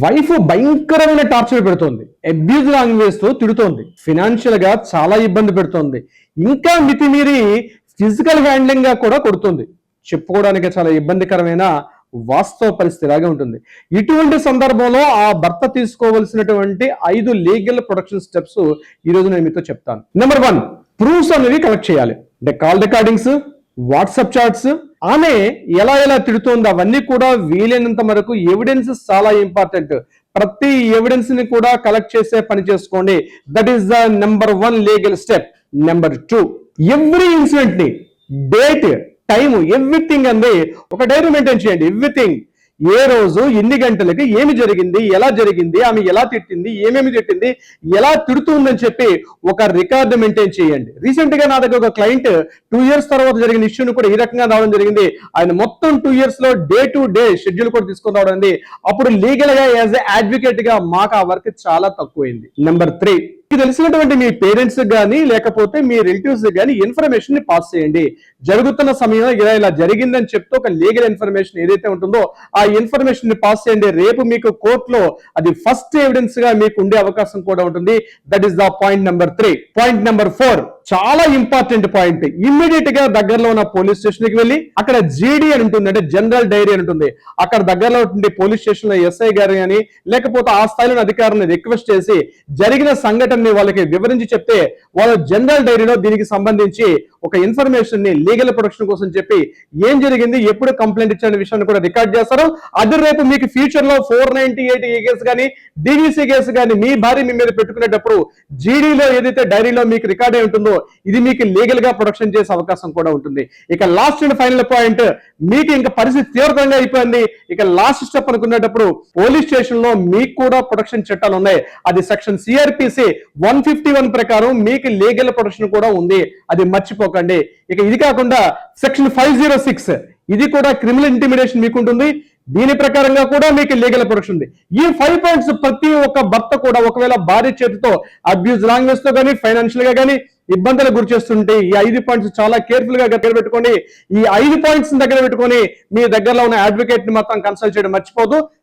Wife భయంకరమైన torture పెడుతోంది abuse లాంగ్వేజ్తో తిడుతోంది ఫినాన్షియల్గా చాలా ఇబ్బంది పెడుతోంది. ఇంకా మితిమీరి ఫిజికల్ హ్యాండ్లింగ్గా కూడా కొడుతుంది. చెప్పుకోవడానికి చాలా ఇబ్బందికరమైన వాస్తవ పరిస్థితి లాగా ఉంటుంది. ఇటువంటి సందర్భంలో ఆ భర్త తీసుకోవలసినటువంటి ఐదు లీగల్ ప్రొడక్షన్ స్టెప్స్ ఈ రోజు నేను మీతో చెప్తాను. నెంబర్ వన్ ప్రూఫ్స్ అనేవి కలెక్ట్ చేయాలి. అంటే కాల్ రికార్డింగ్స్ వాట్సాప్ చాట్స్. ఆమె ఎలా ఎలా తిడుతోంది అవన్నీ కూడా వీలైనంత వరకు ఎవిడెన్స్ చాలా ఇంపార్టెంట్ ప్రతి ఎవిడెన్స్ని కూడా కలెక్ట్ చేసే పని చేసుకోండి. That is the number one legal step number two every ఇన్సిడెంట్ని date time everything అంది ఒక డైరీ మెయింటైన్ చేయండి. ఎవ్రీథింగ్ ఏ రోజు ఎన్ని గంటలకి ఏమి జరిగింది ఎలా జరిగింది ఆమె ఎలా తిట్టింది ఏమేమి తిట్టింది ఎలా తిడుతుందని చెప్పి ఒక రికార్డు మెయింటైన్ చేయండి. రీసెంట్గా నా దగ్గర ఒక క్లయింట్ టూ ఇయర్స్ తర్వాత జరిగిన ఇష్యూని కూడా ఈ రకంగా రావడం జరిగింది. ఆయన మొత్తం టూ ఇయర్స్లో డే టు డే షెడ్యూల్ కూడా తీసుకుని రావడం అప్పుడు లీగల్గా యాజ్ అడ్వకేట్గా మాకు ఆ వర్క్ చాలా తక్కువైంది. నెంబర్ త్రీ మీకు తెలిసినటువంటి మీ పేరెంట్స్ కానీ లేకపోతే మీ రిలేటివ్స్ కానీ ఇన్ఫర్మేషన్ని పాస్ చేయండి. జరుగుతున్న సమయంలో ఇలా ఇలా జరిగిందని చెప్తూ ఒక లీగల్ ఇన్ఫర్మేషన్ ఏదైతే ఉంటుందో ఆ ఇన్ఫర్మేషన్ని పాస్ చేయండి. రేపు మీకు కోర్టులో అది ఫస్ట్ ఎవిడెన్స్గా మీకు ఉండే అవకాశం కూడా ఉంటుంది. That is the point number three point number four చాలా ఇంపార్టెంట్ పాయింట్ ఇమ్మీడియట్గా దగ్గరలో ఉన్న పోలీస్ స్టేషన్కి వెళ్ళి అక్కడ జీడీ అని ఉంటుంది అంటే జనరల్ డైరీ అని ఉంటుంది. అక్కడ దగ్గరలో ఉండే పోలీస్ స్టేషన్లో ఎస్ఐ గారు అని లేకపోతే ఆ స్థాయిలో అధికారులను రిక్వెస్ట్ చేసి జరిగిన సంఘటనని వాళ్ళకి వివరించి చెప్తే వాళ్ళ జనరల్ డైరీలో దీనికి సంబంధించి ఒక ఇన్ఫర్మేషన్ని లీగల్ ప్రొటెక్షన్ కోసం చెప్పి ఏం జరిగింది ఎప్పుడు కంప్లైంట్ ఇచ్చిన విషయాన్ని కూడా రికార్డ్ చేస్తారు. అది రేపు మీకు ఫ్యూచర్లో four ninety eight A case కానీ డీవీసీ కేసు కానీ మీ భార్య మీ మీద పెట్టుకునేటప్పుడు జీడీలో ఏదైతే డైరీలో మీకు రికార్డ్ అయి ఉంటుందో ఇది మీకు లీగల్గా ప్రొడక్షన్ చేసే అవకాశం కూడా ఉంటుంది. ఇక లాస్ట్ అండ్ ఫైనల్ పాయింట్ మీకు ఇంకా పరిస్థితి తీవ్రంగా అయిపోయింది. ఇక లాస్ట్ స్టెప్ అనుకునేటప్పుడు పోలీస్ స్టేషన్లో మీకు కూడా ప్రొటెక్షన్ చట్టాలు ఉన్నాయి. అది section CRPC one fifty one ప్రకారం మీకు లీగల్ ప్రొటెక్షన్ కూడా ఉంది. అది మర్చిపోకండి ఇక ఇది కాకుండా సెక్షన్ ఫైవ్ జీరో సిక్స్ ఇది కూడా క్రిమినల్ ఇంటిమిడేషన్ మీకు ఉంటుంది దీని ప్రకారంగా కూడా మీకు లీగల్ ప్రొటెక్షన్ ఉంది. ఈ ఫైవ్ పాయింట్స్ ప్రతి ఒక్క భర్త కూడా ఒకవేళ భార్య చేతితో అబ్యూజ్ లాంగ్వేజ్తో కానీ ఫైనాన్షియల్గా కానీ ఇబ్బందులకు గురి చేస్తుంటే ఈ ఐదు పాయింట్స్ చాలా కేర్ఫుల్గా దగ్గర పెట్టుకొని ఈ ఐదు పాయింట్స్ దగ్గర పెట్టుకొని మీ దగ్గరలో ఉన్న అడ్వకేట్ని మాత్రం కన్సల్ట్ చేయడం మర్చిపోదు.